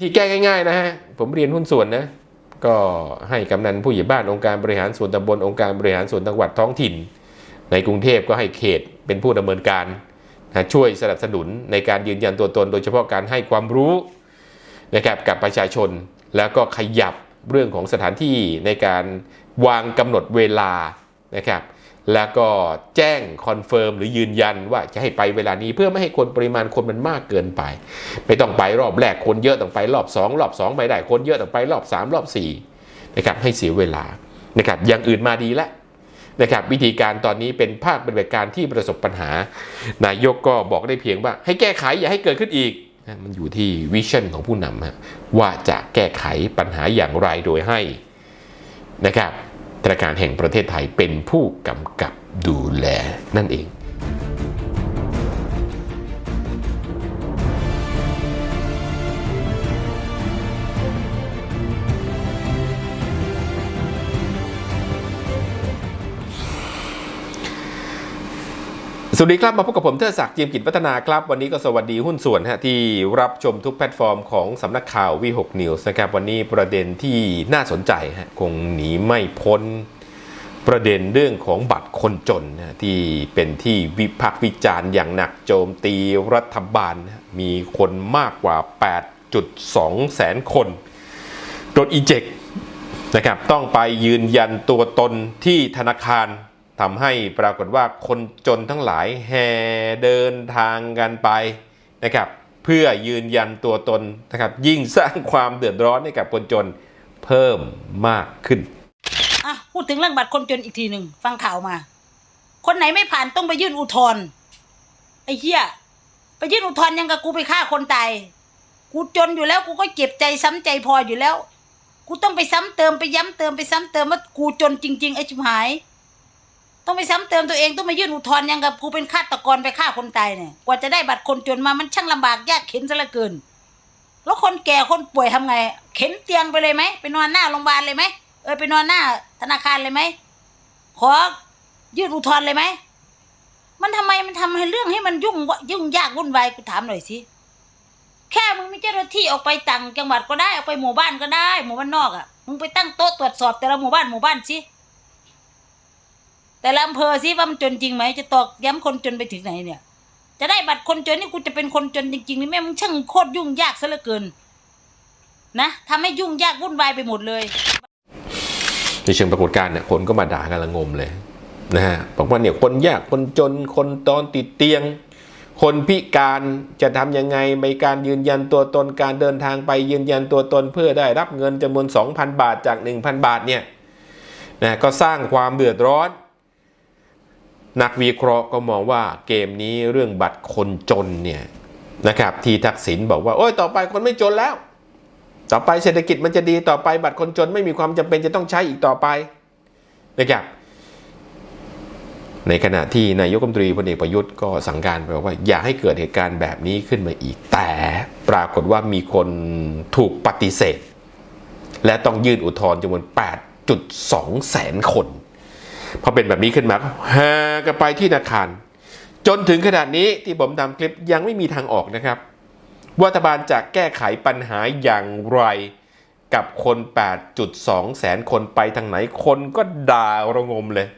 ที่แก้ง่ายๆนะฮะ ผมเรียนหุ้นส่วนนะ ก็ให้กำนันผู้ใหญ่บ้านองค์การบริหารส่วนตำบลองค์การบริหารส่วนจังหวัดท้องถิ่น ในกรุงเทพก็ให้เขตเป็นผู้ดำเนินการนะช่วยสนับสนุนในการยืนยันตัวตน โดยเฉพาะการให้ความรู้นะครับกับประชาชน แล้วก็ขยับเรื่องของสถานที่ในการวางกำหนดเวลา นะครับ แล้วก็แจ้งคอนเฟิร์มหรือยืนยันว่าจะให้ไปเวลานี้เพื่อไม่ให้คนปริมาณคนมันมากเกินไป ไม่ต้องไปรอบแรกคนเยอะต้องไปรอบ 2 รอบ 2 ไม่ได้คนเยอะต้องไปรอบ 3 รอบ4นะครับให้เสียเวลานะครับอย่างอื่นมาดีแล้วนะครับวิธีการตอนนี้เป็นภาคปฏิบัติการที่ประสบปัญหา นายกก็บอกได้เพียงว่า ให้แก้ไขอย่าให้เกิดขึ้นอีกมันอยู่ที่วิชั่นของผู้นำว่าจะแก้ไขปัญหาอย่างไรโดยให้นะครับ ธนาคารแห่งประเทศไทยเป็นผู้กำกับดูแลนั่นเอง สวัสดีครับ มาพบกับผมเทิดศักดิ์จีมกิจพัฒนาครับ วันนี้ก็สวัสดีหุ้นส่วนฮะที่รับชมทุกแพลตฟอร์มของสำนักข่าววีหกนิวส์นะครับ วันนี้ประเด็นที่น่าสนใจฮะคงหนีไม่พ้นประเด็นเรื่องของบัตรคนจนนะที่เป็นที่วิพากษ์วิจารณ์อย่างหนักโจมตีรัฐบาลนะมีคนมากกว่า 8.2 แสนคนโดนอีเจกนะครับต้องไปยืนยันตัวตนที่ธนาคาร ทำให้ปรากฏว่าคนจนทั้งหลายแห่เดินทางกันไปนะครับเพื่อยืนยันตัวตนนะครับยิ่งสร้างความเดือดร้อนให้กับคนจนเพิ่มมากขึ้นอะพูดถึงเรื่องบัตรคนจนอีกทีหนึ่งฟังข่าวมา คนไหนไม่ผ่านต้องไปยื่นอุทธรณ์ไอ้เหี้ยไปยื่นอุทธรณ์ยังกับกูไปฆ่าคนตายกูจนอยู่แล้วกูก็เจ็บใจซ้ำใจพออยู่แล้ว กูต้องไปซ้ำเติมไปย้ำเติมไปซ้ำเติมว่ากูจนจริง ๆ ไอ้ชิบหาย ต้องไปซ้ำเติมตัวเองต้องมายื่นอุทธรณ์ยังกับกูเป็นฆาตกรไปฆ่าคนตายเนี่ยกว่าจะได้บัตรคนจนมามันช่างลำบากยากเข็นซะเหลือเกิน แล้วคนแก่คนป่วยทำไง เข็นเตียงไปเลยไหมไปนอนหน้าโรงพยาบาลเลยไหมเออไปนอนหน้าธนาคารเลยไหมขอยื่นอุทธรณ์เลยไหมมันทำไมมันทำให้เรื่องให้มันยุ่งวะยุ่งยากวุ่นวายกูถามหน่อยสิแค่มึงมีเจ้าหน้าที่ออกไปต่างจังหวัดก็ได้ออกไปหมู่บ้านก็ได้ หมู่บ้านนอกอะมึงไปตั้งโต๊ะตรวจสอบแต่ละหมู่บ้านหมู่บ้านสิ แต่ละอำเภอสิว่ามันจนจริงไหมจะตอกย้ำคนจนไปถึงไหนเนี่ย จะได้บัตรคนจนนี่กูจะเป็นคนจนจริงๆนี่แม่มึงช่างโคตรยุ่งยากซะเหลือเกิน นะทำให้ยุ่งยากวุ่นวายไปหมดเลยในเชิงปรากฏการณ์เนี่ยคนก็มาด่ากันละงมเลยนะฮะบอกว่าเนี่ยคนยากคนจนคนตอนติดเตียง คนพิการจะทำยังไงในการยืนยันตัวตนการเดินทางไปยืนยันตัวตนเพื่อได้รับเงินจำนวน 2,000 บาทจาก 1,000 บาทเนี่ยนะก็สร้างความเดือดร้อน นักวิเคราะห์ก็มองว่าเกมนี้เรื่องบัตรคนจนเนี่ยนะครับที่ทักษิณบอกว่าโอ้ยต่อไปคนไม่จนแล้ว ต่อไปเศรษฐกิจมันจะดีต่อไปบัตรคนจนไม่มีความจำเป็นจะต้องใช้อีกต่อไปนะครับในขณะที่นายกรัฐมนตรีพลเอกประยุทธ์ก็สั่งการไปว่า อย่าให้เกิดเหตุการณ์แบบนี้ขึ้นมาอีก แต่ปรากฏว่ามีคนถูกปฏิเสธ และต้องยื่นอุทธรณ์จำนวน 8.2 แสนคน พอเป็นแบบนี้ขึ้นมาก็แห่กันไปที่ธนาคาร จนถึงขนาดนี้ที่ผมทำคลิปยังไม่มีทางออกนะครับว่ารัฐบาลจะแก้ไขปัญหาอย่างไร กับคน 8.2 แสนคนไปทางไหนคนก็ด่าระงมเลย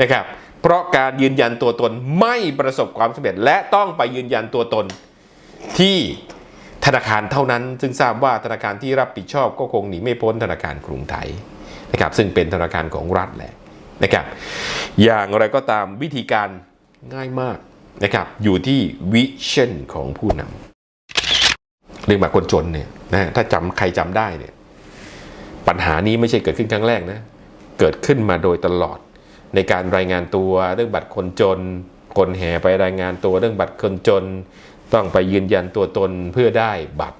นะครับเพราะการยืนยันตัวตนไม่ประสบความสำเร็จ และต้องไปยืนยันตัวตนที่ธนาคารเท่านั้น ซึ่งทราบว่าธนาคารที่รับผิดชอบก็คงหนีไม่พ้นธนาคารกรุงไทยนะครับซึ่งเป็นธนาคารของรัฐแหละ นะครับ อย่างไรก็ตามวิธีการง่ายมากนะครับ อยู่ที่วิชั่นของผู้นำเรื่องบัตรคนจนเนี่ยนะถ้าจำใครจำได้เนี่ยปัญหานี้ไม่ใช่เกิดขึ้นครั้งแรกนะ เกิดขึ้นมาโดยตลอดในการรายงานตัวเรื่องบัตรคนจน คนแห่ไปรายงานตัวเรื่องบัตรคนจน ต้องไปยืนยันตัวตนเพื่อได้บัตร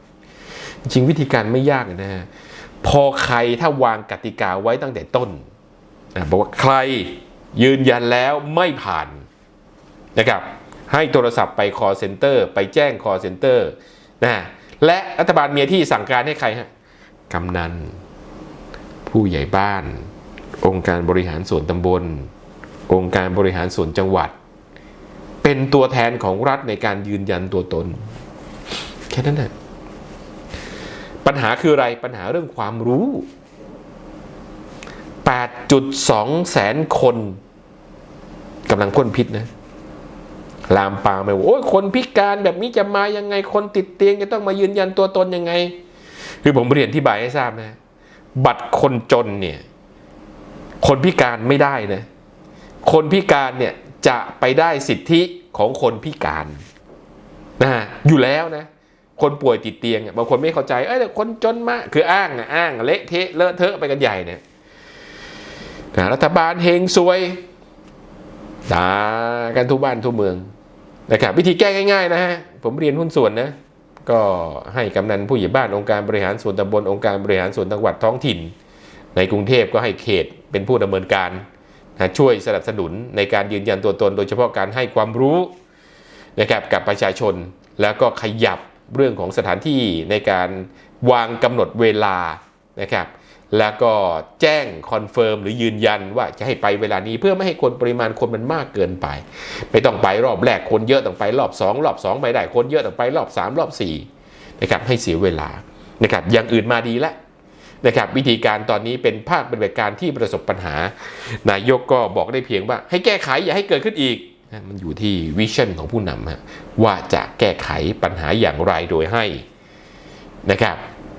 จริงวิธีการไม่ยากนะฮะพอใครถ้าวางกติกาไว้ตั้งแต่ต้น บอกว่าใครยืนยันแล้วไม่ผ่านนะครับ ให้โทรศัพท์ไป call center ไปแจ้ง call center นะและรัฐบาลมีหน้าที่สั่งการให้ใครฮะกำนัน ผู้ใหญ่บ้าน องค์การบริหารส่วนตำบล องค์การบริหารส่วนจังหวัด เป็นตัวแทนของรัฐในการยืนยันตัวตน แค่นั้นแหละปัญหาคืออะไรปัญหาเรื่องความรู้ 8.2 แสนคนกำลังพ่นพิษนะลามปามไปโอ้ยคนพิการแบบนี้จะมายังไงคนติดเตียงจะต้องมายืนยันตัวตนยังไง คือผมเรียนที่บายให้ทราบนะ บัตรคนจนเนี่ย คนพิการไม่ได้นะ คนพิการเนี่ยจะไปได้สิทธิของคนพิการนะฮะอยู่แล้วนะ คนป่วยติดเตียงบางคนไม่เข้าใจเอ้ยแต่คนจนมากคืออ้างอะอ้างเละเทะเลอะเทอะไปกันใหญ่เนี่ย นะรัฐบาลเฮงซวยด่ากันทุกบ้านทุกเมืองนะครับวิธีแก้ง่าย ๆ นะฮะผมเรียนหุ้นส่วนนะก็ให้กำนันผู้ใหญ่บ้านองค์การบริหารส่วนตำบลองค์การบริหารส่วนจังหวัดท้องถิ่น ในกรุงเทพก็ให้เขตเป็นผู้ดำเนินการนะช่วยสนับสนุนในการยืนยันตัวตน โดยเฉพาะการให้ความรู้นะครับกับประชาชน แล้วก็ขยับเรื่องของสถานที่ในการวางกำหนดเวลานะครับ แล้วก็แจ้งคอนเฟิร์มหรือยืนยันว่าจะให้ไปเวลานี้เพื่อไม่ให้คนปริมาณคนมันมากเกินไป ไม่ต้องไปรอบแรกคนเยอะต้องไปรอบ 2 รอบ 2ไปได้คนเยอะต้องไปรอบ 3 รอบ4นะครับให้เสียเวลานะครับอย่างอื่นมาดีแล้วนะครับวิธีการตอนนี้เป็นภาคปฏิบัติการที่ประสบปัญหา นายกก็บอกได้เพียงว่า ให้แก้ไขอย่าให้เกิดขึ้นอีกมันอยู่ที่วิชั่นของผู้นำว่าจะแก้ไขปัญหาอย่างไรโดยให้นะครับ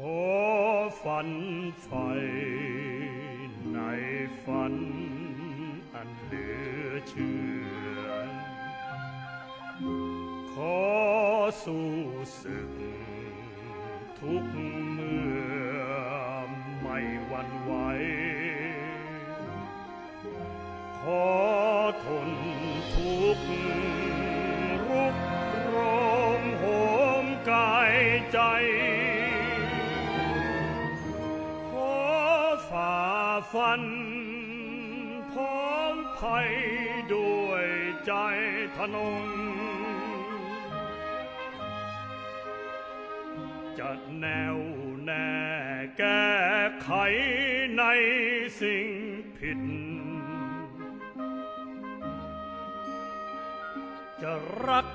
ขอฝันไฟในฝันอันเหลือเชื่อ ขอสู้ศึกทุกเมื่อไม่หวันไหว ขอทนทุกข์รุกรมโหมกายใจ นพร้อมภัยด้วยใจทนง จะแนวแน่แก้ไขในสิ่งผิด จะรัก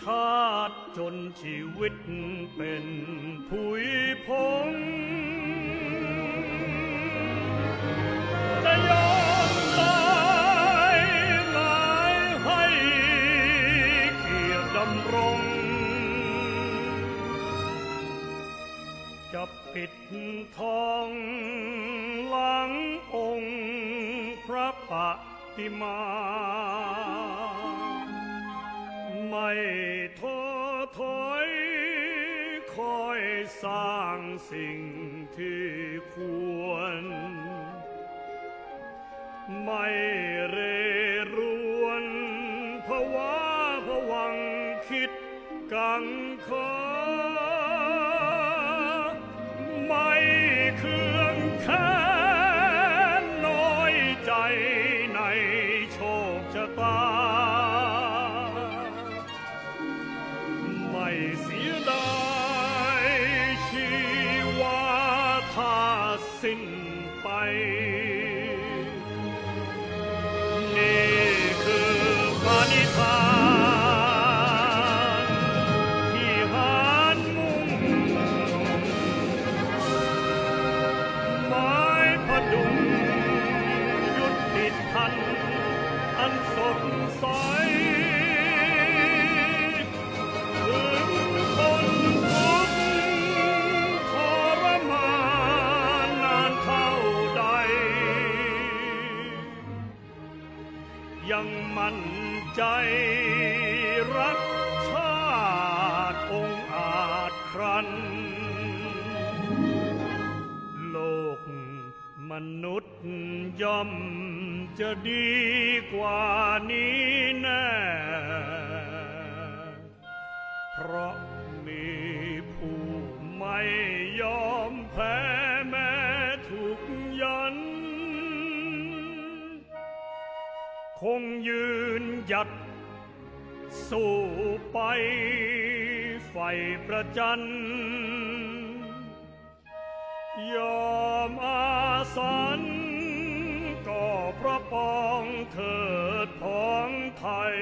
ชาติจนชีวิตเป็นผุยพง ฏิมา ไม่ท้อถอยคอยสร้างสิ่งที่ควร ไม่เรร มั่นใจรักชาติองอาจครัน โลกมนุษย์ย่อมจะดีกว่านี้แน่ เพราะมีผู้ไม่ยอมแพ้ คงยืนหยัด สู้ไปไฟประจัน ยอมอาสัน ก็พระปองเถิดพ้องไทย